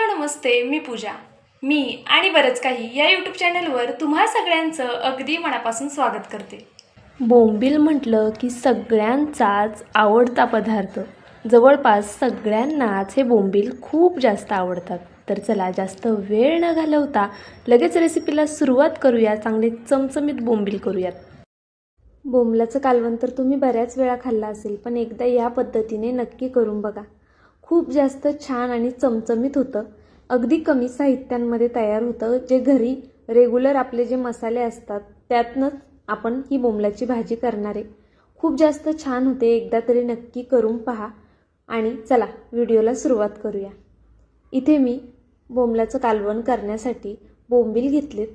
Hello नमस्ते मी पूजा. मी आणि बरंच काही या यूट्यूब चॅनलवर तुम्हा सगळ्यांचं अगदी मनापासून स्वागत करते. बोंबील म्हटलं की सगळ्यांचाच आवडता पदार्थ. जवळपास सगळ्यांनाच हे बोंबील खूप जास्त आवडतात. तर चला जास्त वेळ न घालवता लगेच रेसिपीला सुरुवात करूया. चांगले चमचमीत बोंबील करूयात. बोंबलाचं कालवण तर तुम्ही बऱ्याच वेळा खाल्लं असेल पण एकदा या पद्धतीने नक्की करून बघा. खूप जास्त छान आणि चमचमीत होतं. अगदी कमी साहित्यांमध्ये तयार होतं जे घरी रेग्युलर आपले जे मसाले असतात त्यातनंच आपण ही बोंबलाची भाजी करणार आहे. खूप जास्त छान होते एकदा तरी नक्की करून पहा. आणि चला व्हिडिओला सुरुवात करूया. इथे मी बोंबलाचं कालवण करण्यासाठी बोंबील घेतलेत.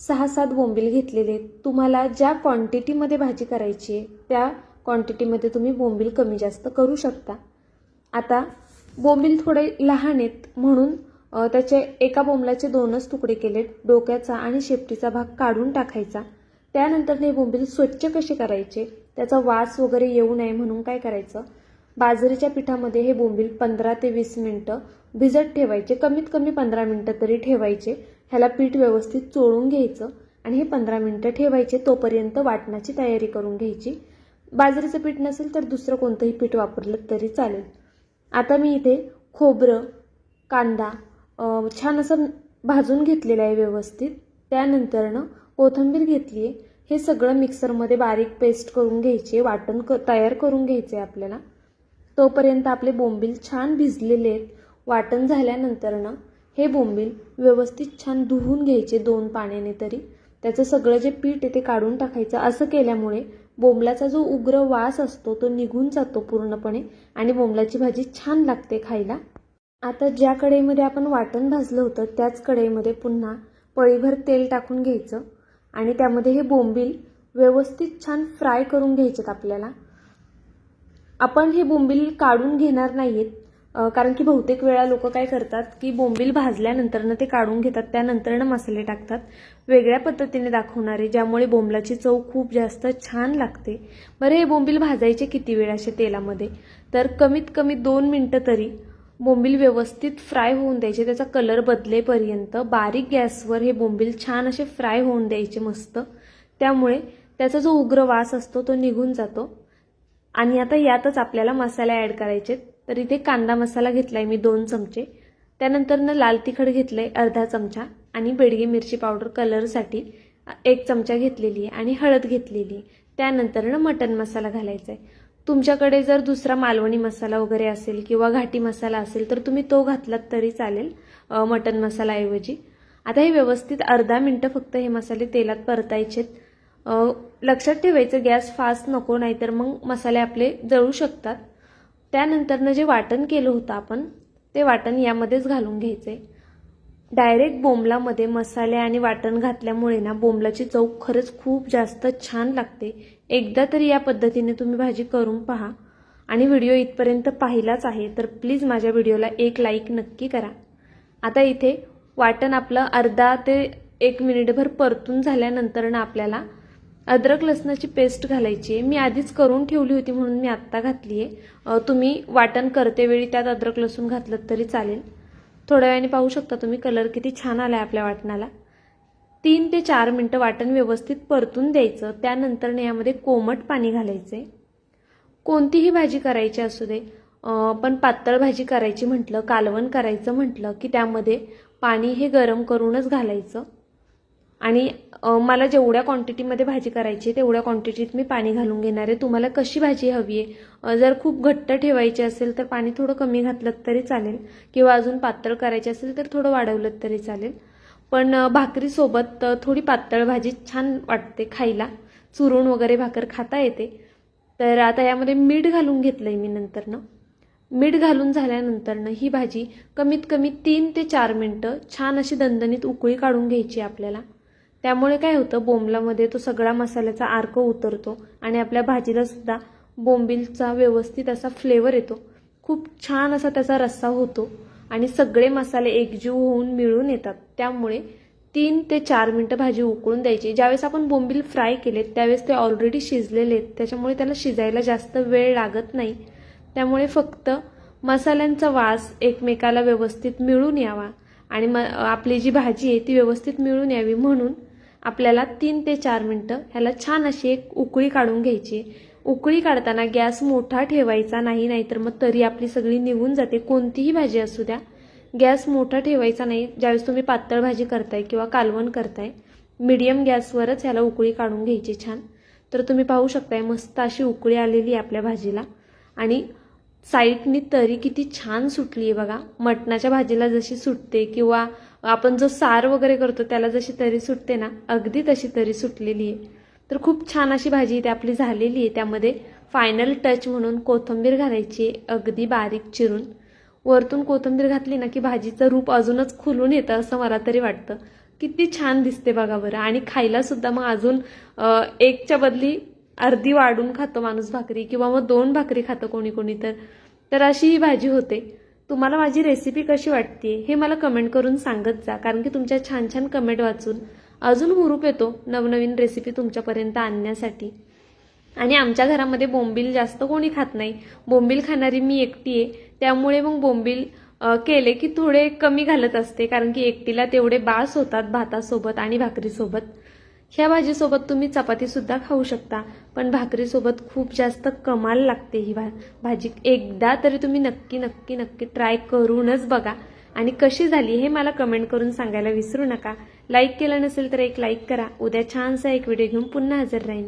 सहा सात बोंबील घेतलेले आहेत. तुम्हाला ज्या क्वांटिटीमध्ये भाजी करायची आहे त्या क्वांटिटीमध्ये तुम्ही बोंबील कमी जास्त करू शकता. आता बोंबील थोडे लहान आहेत म्हणून त्याचे एका बोंबलाचे दोनच तुकडे केलेत. डोक्याचा आणि शेपटीचा भाग काढून टाकायचा. त्यानंतर हे बोंबील स्वच्छ कसे करायचे? त्याचा वास वगैरे येऊ नये म्हणून काय करायचं? बाजरीच्या पिठामध्ये हे बोंबील पंधरा ते वीस मिनटं भिजत ठेवायचे. कमीत कमी पंधरा मिनटं तरी ठेवायचे. ह्याला पीठ व्यवस्थित चोळून घ्यायचं आणि हे पंधरा मिनटं ठेवायचे. तोपर्यंत वाटणाची तयारी करून घ्यायची. बाजरीचं पीठ नसेल तर दुसरं कोणतंही पीठ वापरलं तरी चालेल. आता मी इथे खोबरं कांदा छान असं भाजून घेतलेलं आहे व्यवस्थित. त्यानंतरनं कोथिंबीर घेतली आहे. हे सगळं मिक्सरमध्ये बारीक पेस्ट करून घ्यायची वाटण क तयार करून घ्यायचे आपल्याला. तोपर्यंत आपले बोंबील छान भिजलेले आहेत. वाटण झाल्यानंतरनं हे बोंबील व्यवस्थित छान धुवून घ्यायचे दोन पाण्याने तरी. त्याचं सगळं जे पीठ आहे ते काढून टाकायचं. असं केल्यामुळे बोंबलाचा जो उग्र वास असतो तो निघून जातो पूर्णपणे आणि बोंबलाची भाजी छान लागते खायला. आता ज्या कढईमध्ये आपण वाटण भाजलं होतं त्याच कढईमध्ये पुन्हा पळीभर तेल टाकून घ्यायचं आणि त्यामध्ये हे बोंबील व्यवस्थित छान फ्राय करून घ्यायचेत आपल्याला. आपण हे बोंबील काढून घेणार नाही आहेत कारण की बहुतेक वेळा लोक काय करतात की बोंबील भाजल्यानंतरनं ते काढून घेतात त्यानंतरनं मसाले टाकतात. वेगळ्या पद्धतीने दाखवणारे ज्यामुळे बोंबलाची चव खूप जास्त छान लागते. बरं हे बोंबील भाजायचे किती वेळ असे तेलामध्ये? तर कमीत कमी दोन मिनटं तरी बोंबील व्यवस्थित फ्राय होऊन द्यायचे त्याचा कलर बदलेपर्यंत बारीक गॅसवर हे बोंबील छान असे फ्राय होऊन द्यायचे मस्त. त्यामुळे त्याचा जो उग्र वास असतो तो निघून जातो. आणि आता यातच आपल्याला मसाले ॲड करायचे तर इथे कांदा मसाला घेतला आहे मी दोन चमचे. त्यानंतरनं लाल तिखट घेतलं आहे अर्धा चमचा आणि बेडगी मिरची पावडर कलरसाठी एक चमचा घेतलेली आहे आणि हळद घेतलेली आहे. त्यानंतरनं मटन मसाला घालायचा आहे तुमच्याकडे जर दुसरा मालवणी मसाला वगैरे असेल किंवा घाटी मसाला असेल तर तुम्ही तो घातलात तरी चालेल मटन मसालाऐवजी आता हे व्यवस्थित अर्धा मिनटं फक्त हे मसाले तेलात परतायचेत. लक्षात ठेवायचं गॅस फास्ट नको नाहीतर मग मसाले आपले जळू शकतात. त्यानंतरनं जे वाटण केलं होतं आपण ते वाटण यामध्येच घालून घ्यायचे. डायरेक्ट बोंबलामध्ये मसाले आणि वाटण घातल्यामुळे ना बोंबलाची चव खरंच खूप जास्त छान लागते. एकदा तरी या पद्धतीने तुम्ही भाजी करून पहा. आणि व्हिडिओ इथपर्यंत पाहिलाच आहे तर प्लीज माझ्या व्हिडिओला एक लाईक नक्की करा. आता इथे वाटण आपलं अर्धा ते एक मिनिटभर परतून झाल्यानंतर ना आपल्याला अद्रक लसणाची पेस्ट घालायची आहे. मी आधीच करून ठेवली होती म्हणून मी आत्ता घातली आहे. तुम्ही वाटण करतेवेळी त्यात अद्रक लसूण घातलं तरी चालेल. थोड्या वेळाने पाहू शकता तुम्ही कलर किती छान आला आहे आपल्या वाटणाला. तीन ते चार मिनटं वाटण व्यवस्थित परतून द्यायचं. त्यानंतर यामध्ये कोमट पाणी घालायचं आहे कोणतीही भाजी करायची असू दे पण पातळ भाजी करायची म्हटलं कालवण करायचं म्हटलं की त्यामध्ये पाणी हे गरम करूनच घालायचं. आणि मला जेवढ्या क्वांटिटीमध्ये भाजी करायची आहे तेवढ्या क्वांटिटीत मी पाणी घालून घेणार आहे. तुम्हाला कशी भाजी हवी आहे? जर खूप घट्ट ठेवायची असेल तर पाणी थोडं कमी घातलं तरी चालेल. किंवा अजून पातळ करायची असेल तर थोडं वाढवलं तरी चालेल. पण भाकरीसोबत थोडी पातळ भाजी छान वाटते खायला. चुरून वगैरे भाकर खाता येते. तर आता यामध्ये मीठ घालून घेतलं आहे मी नंतरनं. मीठ घालून झाल्यानंतरनं ही भाजी कमीत कमी तीन ते चार मिनटं छान अशी दणदणीत उकळी काढून घ्यायची आपल्याला. त्यामुळे काय होतं बोंबलामध्ये तो सगळा मसाल्याचा अर्क उतरतो आणि आपल्या भाजीला सुद्धा बोंबिलचा व्यवस्थित असा फ्लेवर येतो. खूप छान असा त्याचा रस्सा होतो आणि सगळे मसाले एकजीव होऊन मिळून येतात. त्यामुळे तीन ते चार मिनटं भाजी उकळून द्यायची. ज्यावेळेस आपण बोंबील फ्राय केलेत त्यावेळेस ते ऑलरेडी शिजलेले आहेत. त्याच्यामुळे त्याला शिजायला जास्त वेळ लागत नाही. त्यामुळे फक्त मसाल्यांचा वास एकमेकाला व्यवस्थित मिळून यावा आणि म आपली जी भाजी आहे ती व्यवस्थित मिळून यावी म्हणून आपल्याला तीन ते चार मिनटं ह्याला छान अशी एक उकळी काढून घ्यायची. उकळी काढताना गॅस मोठा ठेवायचा नाही नाहीतर मग तरी आपली सगळी निघून जाते. कोणतीही भाजी असू द्या. गॅस मोठा ठेवायचा नाही. ज्यावेळेस तुम्ही पातळ भाजी करताय किंवा कालवण करताय मीडियम गॅसवरच ह्याला उकळी काढून घ्यायची छान. तर तुम्ही पाहू शकताय मस्त अशी उकळी आलेली आहे आपल्या भाजीला. आणि साईडनी तरी किती छान सुटली आहे बघा. मटणाच्या भाजीला जशी सुटते किंवा आपण जो सार वगैरे करतो त्याला जशी तरी सुटते ना अगदी तशी तरी सुटलेली आहे. तर खूप छान अशी भाजी इथे आपली झालेली आहे. त्यामध्ये फायनल टच म्हणून कोथिंबीर घालायची अगदी बारीक चिरून. वरतून कोथिंबीर घातली ना की भाजीचं रूप अजूनच खुलून येतं असं मला तरी वाटतं. किती छान दिसते बघा बरं. आणि खायला सुद्धा मग अजून एकच्या बदली अर्धी वाढून खातो माणूस भाकरी किंवा मग दोन भाकरी खातं कोणी कोणी तर. तर अशी ही भाजी होते. तुम्हाला माझी रेसिपी कशी वाटते हे मला कमेंट करून सांगत जा. कारण की तुमच्या छान छान कमेंट वाचून अजून हुरूप येतो नवनवीन रेसिपी तुमच्यापर्यंत आणण्यासाठी. आणि आमच्या घरामध्ये बोंबील जास्त कोणी खात नाही. बोंबील खाणारी मी एकटी आहे. त्यामुळे मग बोंबील केले की थोडे कमी घालत असते. कारण की एकटीला तेवढे बास होतात भातासोबत आणि भाकरीसोबत. ह्या भाजीसोबत तुम्ही चपातीसुद्धा खाऊ शकता पण भाकरीसोबत खूप जास्त कमाल लागते ही भा भाजी. एकदा तरी तुम्ही नक्की नक्की नक्की ट्राय करूनच बघा. आणि कशी झाली हे मला कमेंट करून सांगायला विसरू नका. लाईक केलं नसेल तर एक लाईक करा. उद्या छानसा एक व्हिडिओ घेऊन पुन्हा हजर राहीन.